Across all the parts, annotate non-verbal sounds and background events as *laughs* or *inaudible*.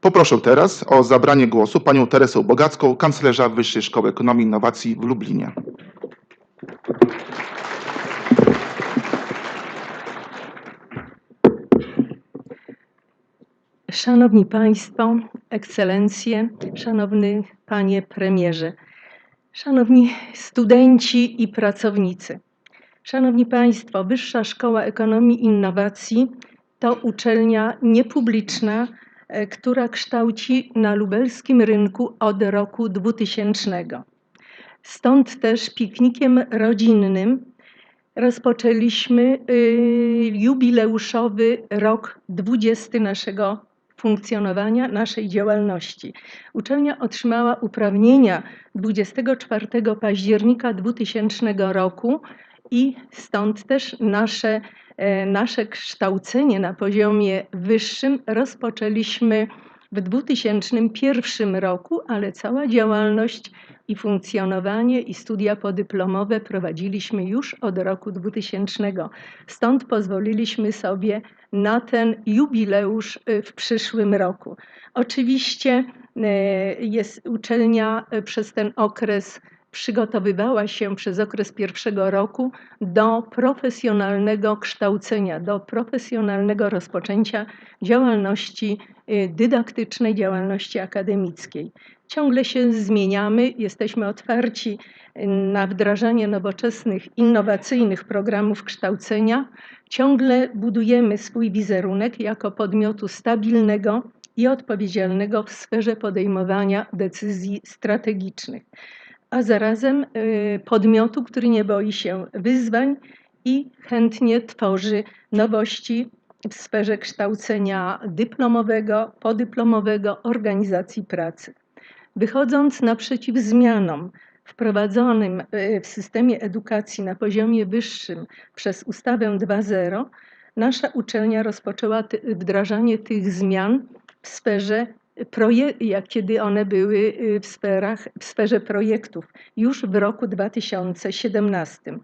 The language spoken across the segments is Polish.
Poproszę teraz o zabranie głosu panią Teresę Bogacką, kanclerza Wyższej Szkoły Ekonomii i Innowacji w Lublinie. Szanowni Państwo, Ekscelencje, Szanowny Panie Premierze, Szanowni Studenci i Pracownicy. Szanowni Państwo, Wyższa Szkoła Ekonomii i Innowacji to uczelnia niepubliczna, która kształci na lubelskim rynku od roku 2000. Stąd też piknikiem rodzinnym rozpoczęliśmy y, jubileuszowy rok 20 naszego funkcjonowania, naszej działalności. Uczelnia otrzymała uprawnienia 24 października 2000 roku i stąd też nasze, e, nasze kształcenie na poziomie wyższym rozpoczęliśmy w 2001 roku, ale cała działalność i funkcjonowanie i studia podyplomowe prowadziliśmy już od roku 2000. Stąd pozwoliliśmy sobie na ten jubileusz y, w przyszłym roku. Oczywiście y, jest uczelnia przez ten okres przygotowywała się przez okres pierwszego roku do profesjonalnego kształcenia, do profesjonalnego rozpoczęcia działalności dydaktycznej, działalności akademickiej. Ciągle się zmieniamy, jesteśmy otwarci na wdrażanie nowoczesnych, innowacyjnych programów kształcenia. Ciągle budujemy swój wizerunek jako podmiotu stabilnego i odpowiedzialnego w sferze podejmowania decyzji strategicznych, a zarazem y, podmiotu, który nie boi się wyzwań i chętnie tworzy nowości w sferze kształcenia dyplomowego, podyplomowego, organizacji pracy. Wychodząc naprzeciw zmianom wprowadzonym e, w systemie edukacji na poziomie wyższym przez ustawę 2.0, nasza uczelnia rozpoczęła wdrażanie tych zmian w sferze jak kiedy one były e, w, sferach, w sferze projektów już w roku 2017.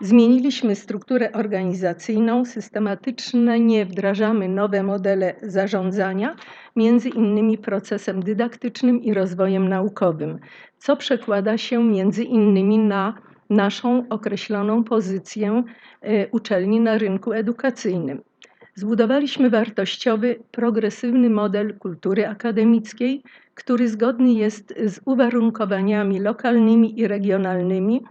Zmieniliśmy strukturę organizacyjną, systematycznie wdrażamy nowe modele zarządzania, między innymi procesem dydaktycznym i rozwojem naukowym, co przekłada się między innymi na naszą określoną pozycję e, uczelni na rynku edukacyjnym. Zbudowaliśmy wartościowy, progresywny model kultury akademickiej, który zgodny jest z uwarunkowaniami lokalnymi i regionalnymi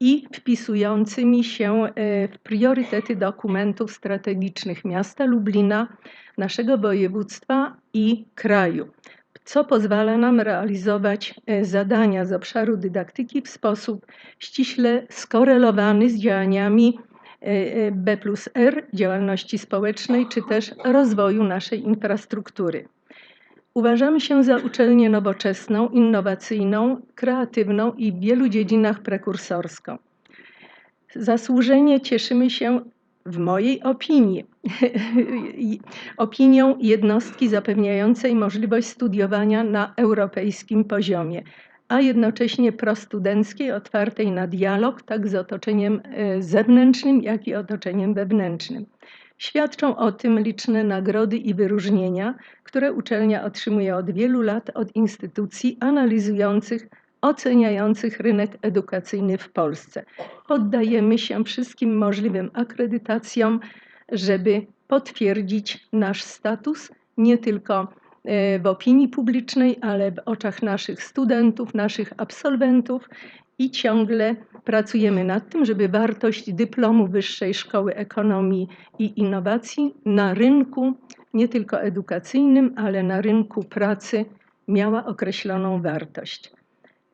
i wpisującymi się e, w priorytety dokumentów strategicznych miasta Lublina, naszego województwa i kraju, co pozwala nam realizować e, zadania z obszaru dydaktyki w sposób ściśle skorelowany z działaniami B plus R, działalności społecznej, czy też rozwoju naszej infrastruktury. Uważamy się za uczelnię nowoczesną, innowacyjną, kreatywną i w wielu dziedzinach prekursorską. Zasłużenie cieszymy się, w mojej opinii, *laughs* opinią jednostki zapewniającej możliwość studiowania na europejskim poziomie, a jednocześnie prostudenckiej, otwartej na dialog, tak z otoczeniem e, zewnętrznym, jak i otoczeniem wewnętrznym. Świadczą o tym liczne nagrody i wyróżnienia, które uczelnia otrzymuje od wielu lat od instytucji analizujących, oceniających rynek edukacyjny w Polsce. Poddajemy się wszystkim możliwym akredytacjom, żeby potwierdzić nasz status nie tylko w opinii publicznej, ale w oczach naszych studentów, naszych absolwentów i ciągle pracujemy nad tym, żeby wartość dyplomu Wyższej Szkoły Ekonomii i Innowacji na rynku nie tylko edukacyjnym, ale na rynku pracy miała określoną wartość.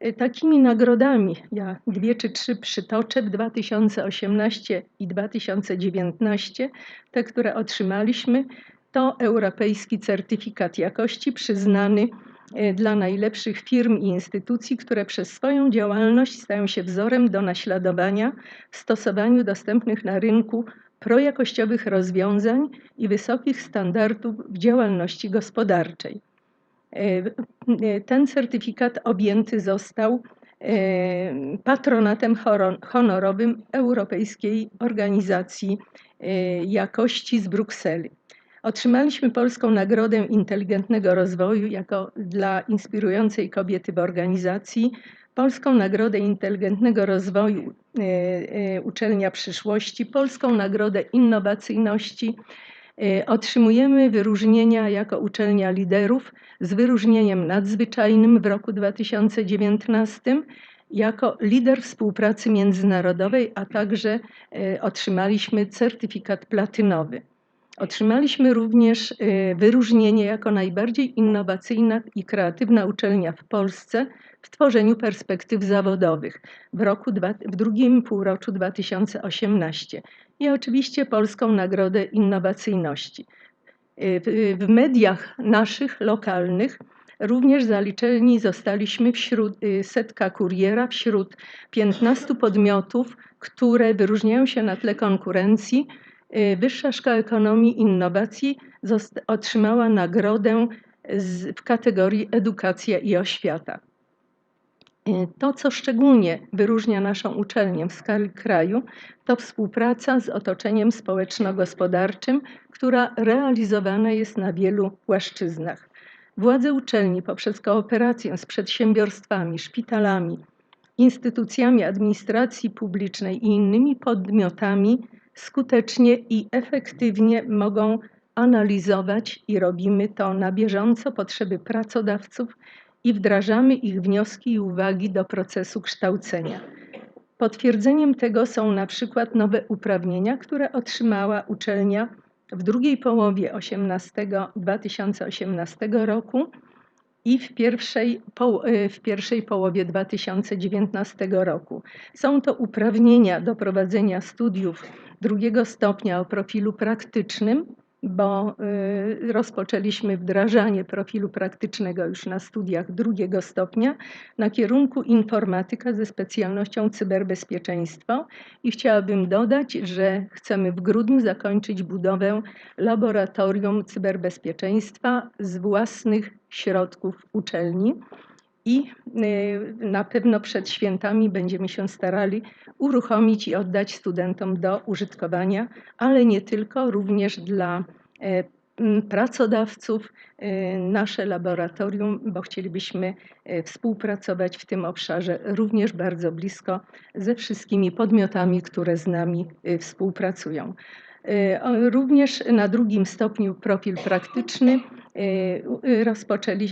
Y, takimi nagrodami, ja dwie czy trzy przytoczę w 2018 i 2019, te, które otrzymaliśmy, to Europejski Certyfikat Jakości przyznany E, dla najlepszych firm i instytucji, które przez swoją działalność stają się wzorem do naśladowania w stosowaniu dostępnych na rynku projakościowych rozwiązań i wysokich standardów w działalności gospodarczej. E, e, ten certyfikat objęty został patronatem honorowym Europejskiej Organizacji Jakości z Brukseli. Otrzymaliśmy Polską Nagrodę Inteligentnego Rozwoju jako dla inspirującej kobiety w organizacji, Polską Nagrodę Inteligentnego Rozwoju e, e, Uczelnia Przyszłości, Polską Nagrodę Innowacyjności. E, otrzymujemy wyróżnienia jako uczelnia liderów z wyróżnieniem nadzwyczajnym w roku 2019 jako lider współpracy międzynarodowej, a także otrzymaliśmy certyfikat platynowy. Otrzymaliśmy również wyróżnienie jako najbardziej innowacyjna i kreatywna uczelnia w Polsce w tworzeniu perspektyw zawodowych w, roku, w drugim półroczu 2018 i oczywiście Polską Nagrodę Innowacyjności. W, w mediach naszych, lokalnych, również zaliczeni zostaliśmy wśród y, setka kuriera, wśród 15 podmiotów, które wyróżniają się na tle konkurencji. Y, Wyższa Szkoła Ekonomii i Innowacji otrzymała nagrodę w kategorii Edukacja i Oświata. Y, to, co szczególnie wyróżnia naszą uczelnię w skali kraju, to współpraca z otoczeniem społeczno-gospodarczym, która realizowana jest na wielu płaszczyznach. Władze uczelni poprzez kooperację z przedsiębiorstwami, szpitalami, instytucjami administracji publicznej i innymi podmiotami skutecznie i efektywnie mogą analizować i robimy to na bieżąco potrzeby pracodawców i wdrażamy ich wnioski i uwagi do procesu kształcenia. Potwierdzeniem tego są na przykład nowe uprawnienia, które otrzymała uczelnia w drugiej połowie 18, 2018 roku i w pierwszej, w pierwszej połowie 2019 roku. Są to uprawnienia do prowadzenia studiów drugiego stopnia o profilu praktycznym bo y, rozpoczęliśmy wdrażanie profilu praktycznego już na studiach drugiego stopnia na kierunku informatyka ze specjalnością cyberbezpieczeństwo i chciałabym dodać, że chcemy w grudniu zakończyć budowę laboratorium cyberbezpieczeństwa z własnych środków uczelni. I y, na pewno przed świętami będziemy się starali uruchomić i oddać studentom do użytkowania, ale nie tylko, również dla e, pracodawców e, nasze laboratorium, bo chcielibyśmy współpracować w tym obszarze również bardzo blisko ze wszystkimi podmiotami, które z nami współpracują. Również na drugim stopniu profil praktyczny rozpoczęli,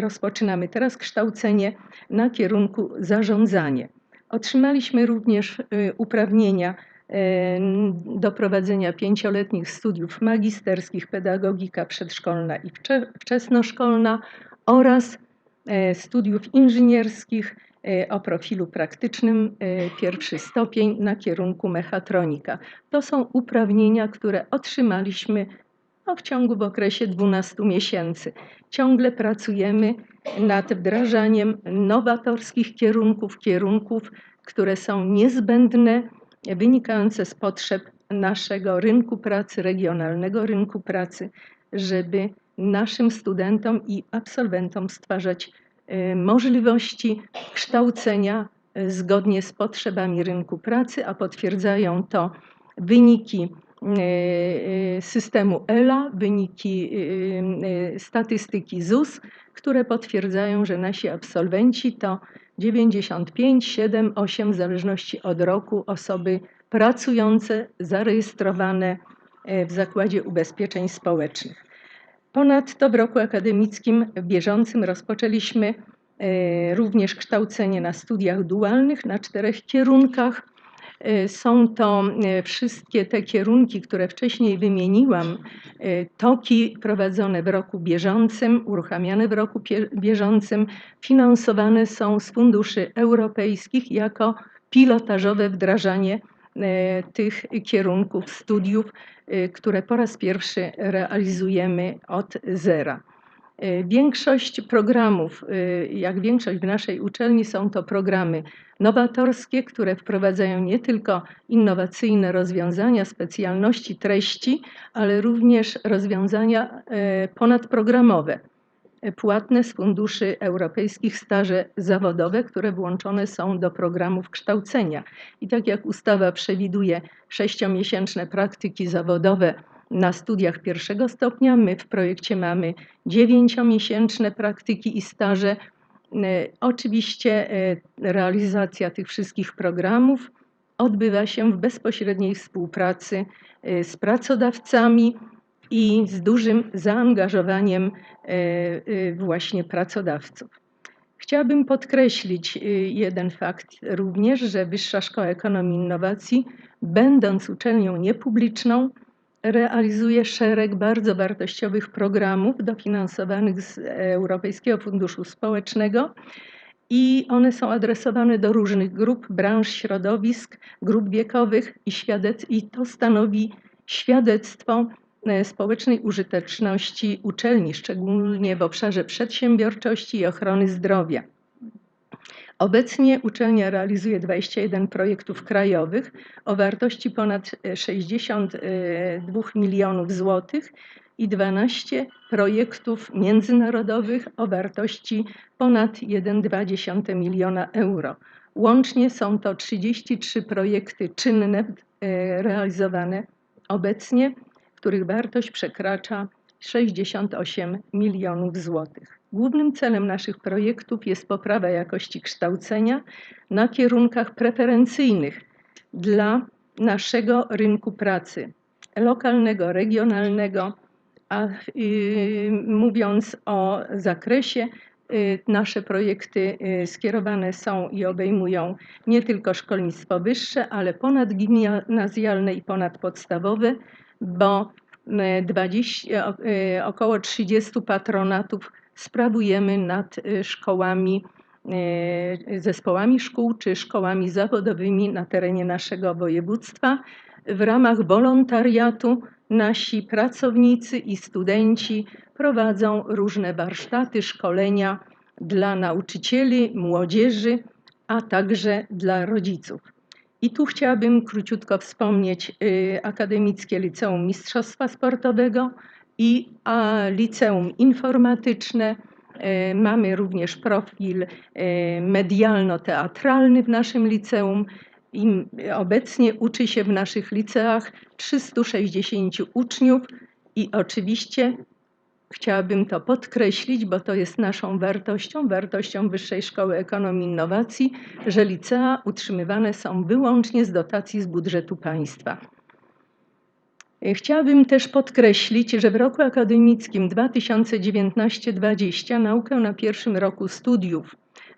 rozpoczynamy teraz kształcenie na kierunku zarządzanie. Otrzymaliśmy również y, uprawnienia y, do prowadzenia pięcioletnich studiów magisterskich, pedagogika przedszkolna i wczesnoszkolna oraz y, studiów inżynierskich o profilu praktycznym pierwszy stopień na kierunku mechatronika. To są uprawnienia, które otrzymaliśmy no, w ciągu w okresie 12 miesięcy. Ciągle pracujemy nad wdrażaniem nowatorskich kierunków, kierunków, które są niezbędne, wynikające z potrzeb naszego rynku pracy, regionalnego rynku pracy, żeby naszym studentom i absolwentom stwarzać y, możliwości kształcenia y, zgodnie z potrzebami rynku pracy, a potwierdzają to wyniki y, systemu ELA, wyniki statystyki ZUS, które potwierdzają, że nasi absolwenci to 95, 7, 8 w zależności od roku osoby pracujące, zarejestrowane w Zakładzie Ubezpieczeń Społecznych. Ponadto w roku akademickim bieżącym rozpoczęliśmy e, również kształcenie na studiach dualnych na czterech kierunkach. Y, są to y, wszystkie te kierunki, które wcześniej wymieniłam, toki prowadzone w roku bieżącym, uruchamiane w roku bieżącym, finansowane są z funduszy europejskich jako pilotażowe wdrażanie tych kierunków studiów, które po raz pierwszy realizujemy od zera. Y, większość programów, jak większość w naszej uczelni, są to programy nowatorskie, które wprowadzają nie tylko innowacyjne rozwiązania, specjalności, treści, ale również rozwiązania ponadprogramowe, płatne z funduszy europejskich staże zawodowe, które włączone są do programów kształcenia. I tak jak ustawa przewiduje sześciomiesięczne praktyki zawodowe na studiach pierwszego stopnia. My w projekcie mamy dziewięciomiesięczne praktyki i staże. E, Oczywiście e, realizacja tych wszystkich programów odbywa się w bezpośredniej współpracy e, z pracodawcami i z dużym zaangażowaniem e, e, właśnie pracodawców. Chciałabym podkreślić y, jeden fakt również, że Wyższa Szkoła Ekonomii i Innowacji, będąc uczelnią niepubliczną, realizuje szereg bardzo wartościowych programów dofinansowanych z Europejskiego Funduszu Społecznego i one są adresowane do różnych grup, branż, środowisk, grup wiekowych i, i to stanowi świadectwo e, społecznej użyteczności uczelni, szczególnie w obszarze przedsiębiorczości i ochrony zdrowia. Obecnie uczelnia realizuje 21 projektów krajowych o wartości ponad e, 62 milionów złotych i 12 projektów międzynarodowych o wartości ponad 1,2 miliona euro. Łącznie są to 33 projekty czynne e, realizowane obecnie, których wartość przekracza 68 milionów złotych. Głównym celem naszych projektów jest poprawa jakości kształcenia na kierunkach preferencyjnych dla naszego rynku pracy lokalnego, regionalnego, a y, mówiąc o zakresie, y, nasze projekty y, skierowane są i obejmują nie tylko szkolnictwo wyższe, ale ponadgimnazjalne i ponadpodstawowe, bo y, 20, o- y, około 30 patronatów sprawujemy nad szkołami, zespołami szkół czy szkołami zawodowymi na terenie naszego województwa. W ramach wolontariatu nasi pracownicy i studenci prowadzą różne warsztaty, szkolenia dla nauczycieli, młodzieży, a także dla rodziców. I tu chciałabym króciutko wspomnieć y, Akademickie Liceum Mistrzostwa Sportowego i Liceum Informatyczne. Y, Mamy również profil y, medialno-teatralny w naszym liceum. I obecnie uczy się w naszych liceach 360 uczniów i oczywiście chciałabym to podkreślić, bo to jest naszą wartością, wartością Wyższej Szkoły Ekonomii i Innowacji, że licea utrzymywane są wyłącznie z dotacji z budżetu państwa. Chciałabym też podkreślić, że w roku akademickim 2019-2020 naukę na pierwszym roku studiów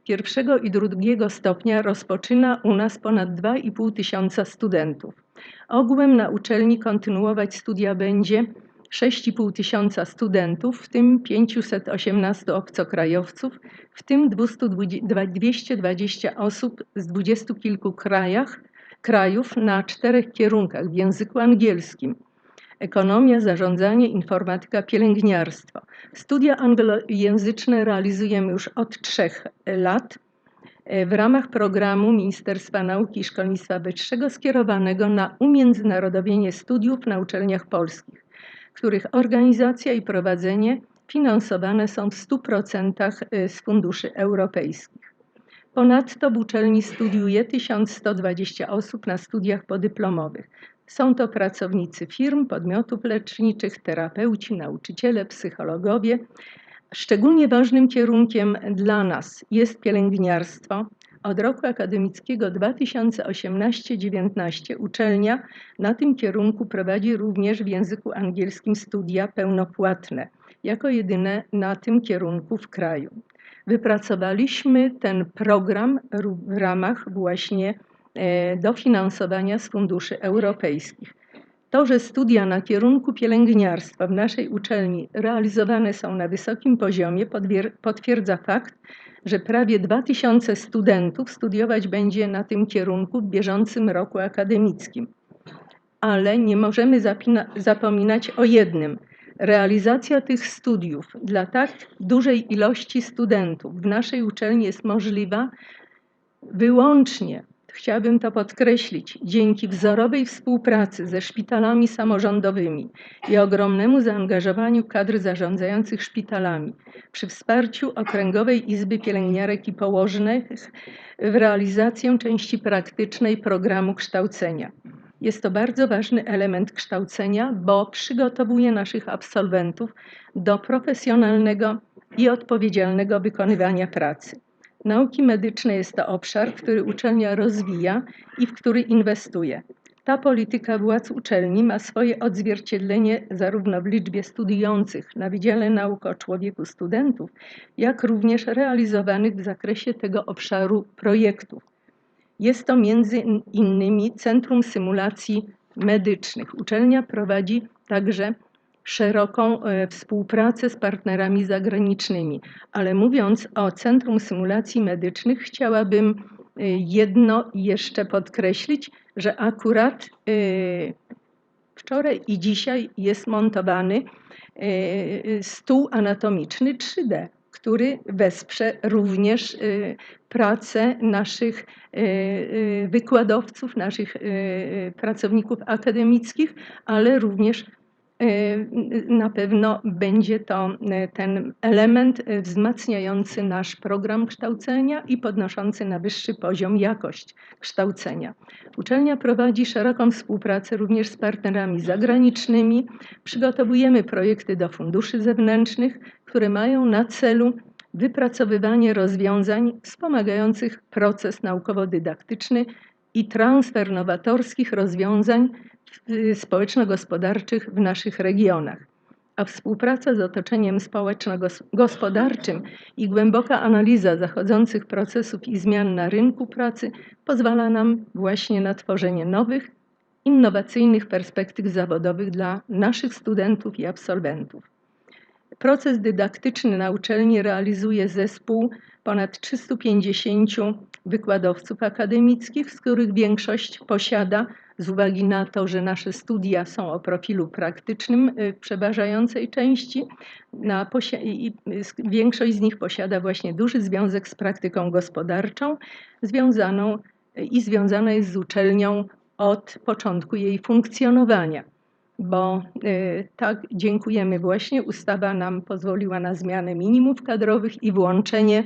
pierwszego i drugiego stopnia rozpoczyna u nas ponad 2,5 tysiąca studentów. Ogółem na uczelni kontynuować studia będzie 6,5 tysiąca studentów, w tym 518 obcokrajowców, w tym 220 220 osób z dwudziestu kilku krajach, krajów na czterech kierunkach w języku angielskim. Ekonomia, zarządzanie, informatyka, pielęgniarstwo. Studia anglojęzyczne realizujemy już od trzech lat e, w ramach programu Ministerstwa Nauki i Szkolnictwa Wyższego skierowanego na umiędzynarodowienie studiów na uczelniach polskich, których organizacja i prowadzenie finansowane są w 100% z funduszy europejskich. Ponadto w uczelni studiuje 1120 osób na studiach podyplomowych. Są to pracownicy firm, podmiotów leczniczych, terapeuci, nauczyciele, psychologowie. Szczególnie ważnym kierunkiem dla nas jest pielęgniarstwo. Od roku akademickiego 2018-19 uczelnia na tym kierunku prowadzi również w języku angielskim studia pełnopłatne, jako jedyne na tym kierunku w kraju. Wypracowaliśmy ten program w ramach właśnie e, dofinansowania z funduszy europejskich. To, że studia na kierunku pielęgniarstwa w naszej uczelni realizowane są na wysokim poziomie, potwierdza fakt, że prawie 2000 studentów studiować będzie na tym kierunku w bieżącym roku akademickim. Ale nie możemy zapominać o jednym. Realizacja tych studiów dla tak dużej ilości studentów w naszej uczelni jest możliwa wyłącznie, chciałabym to podkreślić, dzięki wzorowej współpracy ze szpitalami samorządowymi i ogromnemu zaangażowaniu kadr zarządzających szpitalami przy wsparciu Okręgowej Izby Pielęgniarek i Położnych w realizację części praktycznej programu kształcenia. Jest to bardzo ważny element kształcenia, bo przygotowuje naszych absolwentów do profesjonalnego i odpowiedzialnego wykonywania pracy. Nauki medyczne jest to obszar, który uczelnia rozwija i w który inwestuje. Ta polityka władz uczelni ma swoje odzwierciedlenie zarówno w liczbie studiujących na Wydziale Nauk o Człowieku studentów, jak również realizowanych w zakresie tego obszaru projektów. Jest to między innymi Centrum Symulacji Medycznych. Uczelnia prowadzi także szeroką e, współpracę z partnerami zagranicznymi. Ale mówiąc o Centrum Symulacji Medycznych, chciałabym e, jedno jeszcze podkreślić, że akurat e, wczoraj i dzisiaj jest montowany stół anatomiczny 3D, który wesprze również pracę naszych wykładowców, naszych pracowników akademickich, ale również na pewno będzie to e, ten element e, wzmacniający nasz program kształcenia i podnoszący na wyższy poziom jakość kształcenia. Uczelnia prowadzi szeroką współpracę również z partnerami zagranicznymi. Przygotowujemy projekty do funduszy zewnętrznych, które mają na celu wypracowywanie rozwiązań wspomagających proces naukowo-dydaktyczny i transfer nowatorskich rozwiązań społeczno-gospodarczych w naszych regionach. A współpraca z otoczeniem społeczno-gospodarczym i głęboka analiza zachodzących procesów i zmian na rynku pracy pozwala nam właśnie na tworzenie nowych, innowacyjnych perspektyw zawodowych dla naszych studentów i absolwentów. Proces dydaktyczny na uczelni realizuje zespół ponad 350 wykładowców akademickich, z których większość posiada z uwagi na to, że nasze studia są o profilu praktycznym y, w przeważającej części, na i większość z nich posiada właśnie duży związek z praktyką gospodarczą związaną y, i związana jest z uczelnią od początku jej funkcjonowania. Bo y, tak dziękujemy właśnie. Ustawa nam pozwoliła na zmianę minimów kadrowych i włączenie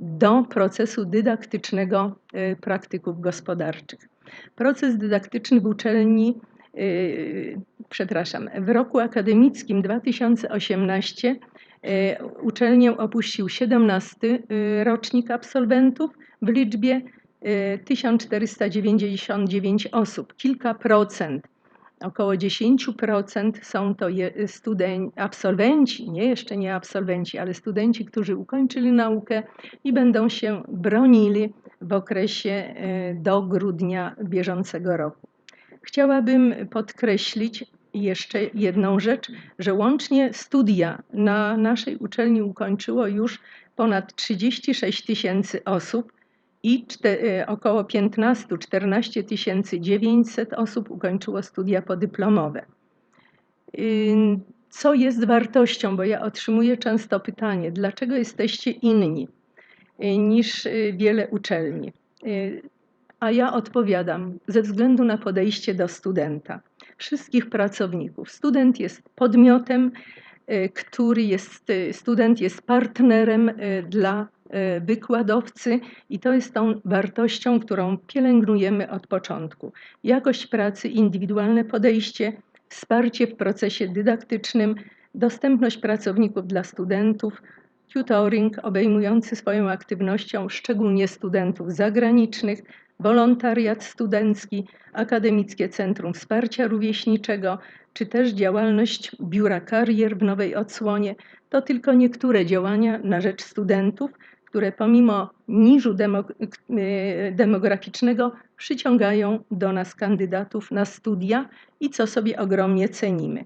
do procesu dydaktycznego praktyków gospodarczych. Proces dydaktyczny w uczelni, yy, przepraszam, w roku akademickim 2018 yy, uczelnię opuścił 17 yy, rocznik absolwentów w liczbie 1499 osób, kilka procent około 10% są to studenci, absolwenci, nie jeszcze nie absolwenci, ale studenci, którzy ukończyli naukę i będą się bronili w okresie e, do grudnia bieżącego roku. Chciałabym podkreślić jeszcze jedną rzecz, że łącznie studia na naszej uczelni ukończyło już ponad 36 tysięcy osób i e, około 15-14 900 osób ukończyło studia podyplomowe. Co jest wartością? Bo ja otrzymuję często pytanie, dlaczego jesteście inni y, niż y, wiele uczelni? Y, a ja odpowiadam, ze względu na podejście do studenta, wszystkich pracowników. Student jest podmiotem, który jest, student jest partnerem dla wykładowcy i to jest tą wartością, którą pielęgnujemy od początku. Jakość pracy, indywidualne podejście, wsparcie w procesie dydaktycznym, dostępność pracowników dla studentów, tutoring obejmujący swoją aktywnością szczególnie studentów zagranicznych, wolontariat studencki, Akademickie Centrum Wsparcia Rówieśniczego, czy też działalność Biura Karier w nowej odsłonie, to tylko niektóre działania na rzecz studentów, które pomimo niżu e, demograficznego przyciągają do nas kandydatów na studia i co sobie ogromnie cenimy.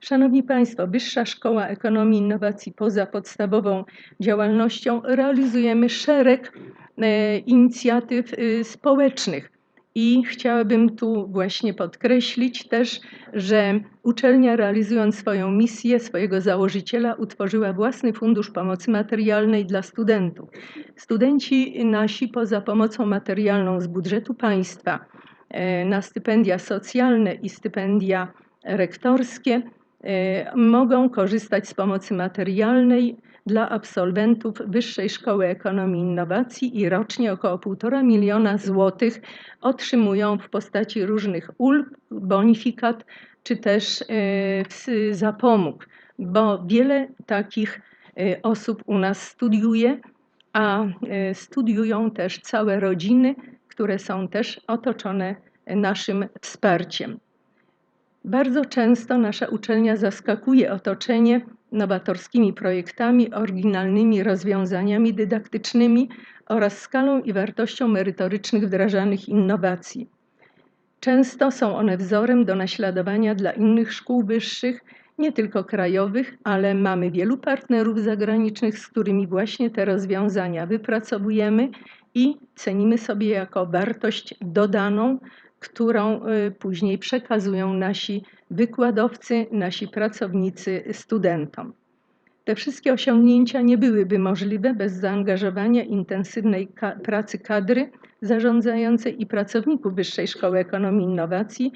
Szanowni Państwo, Wyższa Szkoła Ekonomii i Innowacji poza podstawową działalnością realizujemy szereg e, inicjatyw e, społecznych, i chciałabym tu właśnie podkreślić też, że uczelnia realizując swoją misję, swojego założyciela, utworzyła własny fundusz pomocy materialnej dla studentów. Studenci nasi poza pomocą materialną z budżetu państwa e, na stypendia socjalne i stypendia rektorskie e, mogą korzystać z pomocy materialnej dla absolwentów Wyższej Szkoły Ekonomii i Innowacji i rocznie około 1,5 miliona złotych otrzymują w postaci różnych ulg, bonifikat czy też ws- zapomóg, bo wiele takich e, osób u nas studiuje, a e, studiują też całe rodziny, które są też otoczone naszym wsparciem. Bardzo często nasza uczelnia zaskakuje otoczenie nowatorskimi projektami, oryginalnymi rozwiązaniami dydaktycznymi oraz skalą i wartością merytorycznych wdrażanych innowacji. Często są one wzorem do naśladowania dla innych szkół wyższych, nie tylko krajowych, ale mamy wielu partnerów zagranicznych, z którymi właśnie te rozwiązania wypracowujemy i cenimy sobie jako wartość dodaną, którą y, później przekazują nasi wykładowcy, nasi pracownicy studentom. Te wszystkie osiągnięcia nie byłyby możliwe bez zaangażowania intensywnej ka pracy kadry zarządzającej i pracowników Wyższej Szkoły Ekonomii i Innowacji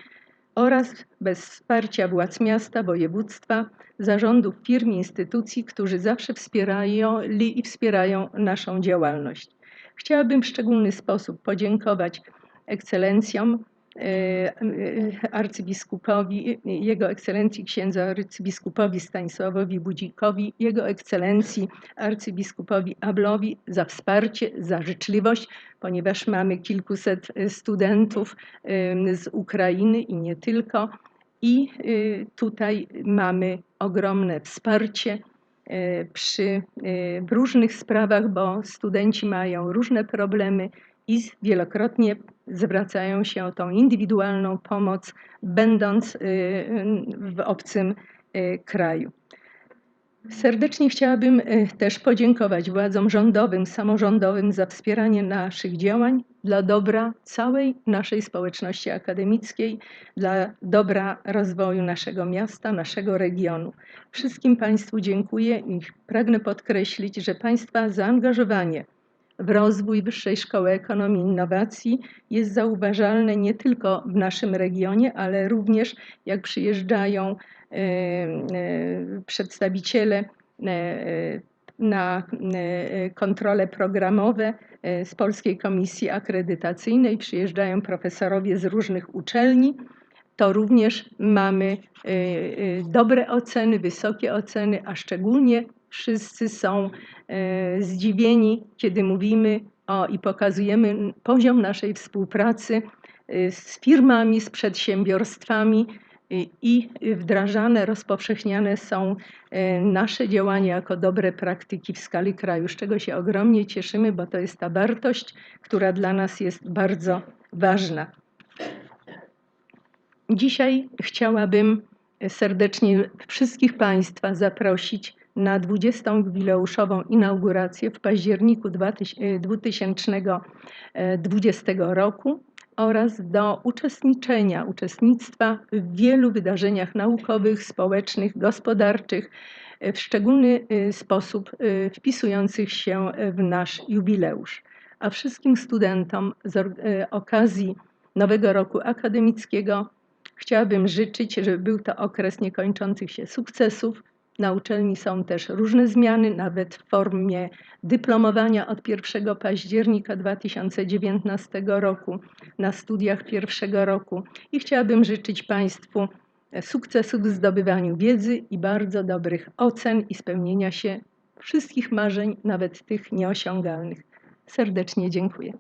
oraz bez wsparcia władz miasta, województwa, zarządów firm i instytucji, którzy zawsze wspierają i wspierają naszą działalność. Chciałabym w szczególny sposób podziękować ekscelencjom arcybiskupowi, jego ekscelencji księdza arcybiskupowi Stanisławowi Budzikowi, jego ekscelencji arcybiskupowi Ablowi za wsparcie, za życzliwość, ponieważ mamy kilkuset studentów z Ukrainy i nie tylko. I y, tutaj mamy ogromne wsparcie e, przy, e, w różnych sprawach, bo studenci mają różne problemy i wielokrotnie zwracają się o tą indywidualną pomoc, będąc y, w obcym y, kraju. Serdecznie chciałabym y, też podziękować władzom rządowym, samorządowym za wspieranie naszych działań dla dobra całej naszej społeczności akademickiej, dla dobra rozwoju naszego miasta, naszego regionu. Wszystkim Państwu dziękuję i pragnę podkreślić, że Państwa zaangażowanie w rozwój Wyższej Szkoły Ekonomii i Innowacji jest zauważalne nie tylko w naszym regionie, ale również jak przyjeżdżają e, e, przedstawiciele e, na kontrole programowe z Polskiej Komisji Akredytacyjnej, przyjeżdżają profesorowie z różnych uczelni, to również mamy dobre oceny, wysokie oceny, a szczególnie wszyscy są e, zdziwieni, kiedy mówimy o i pokazujemy poziom naszej współpracy e, z firmami, z przedsiębiorstwami i- i wdrażane, rozpowszechniane są e, nasze działania jako dobre praktyki w skali kraju, z czego się ogromnie cieszymy, bo to jest ta wartość, która dla nas jest bardzo ważna. Dzisiaj chciałabym serdecznie wszystkich Państwa zaprosić na 20. jubileuszową inaugurację w październiku 2020 roku oraz do uczestniczenia, uczestnictwa w wielu wydarzeniach naukowych, społecznych, gospodarczych, w szczególny sposób wpisujących się w nasz jubileusz. A wszystkim studentom z okazji Nowego Roku Akademickiego chciałabym życzyć, żeby był to okres niekończących się sukcesów. Na uczelni są też różne zmiany, nawet w formie dyplomowania od 1 października 2019 roku, na studiach pierwszego roku. I chciałabym życzyć Państwu sukcesów w zdobywaniu wiedzy i bardzo dobrych ocen i spełnienia się wszystkich marzeń, nawet tych nieosiągalnych. Serdecznie dziękuję.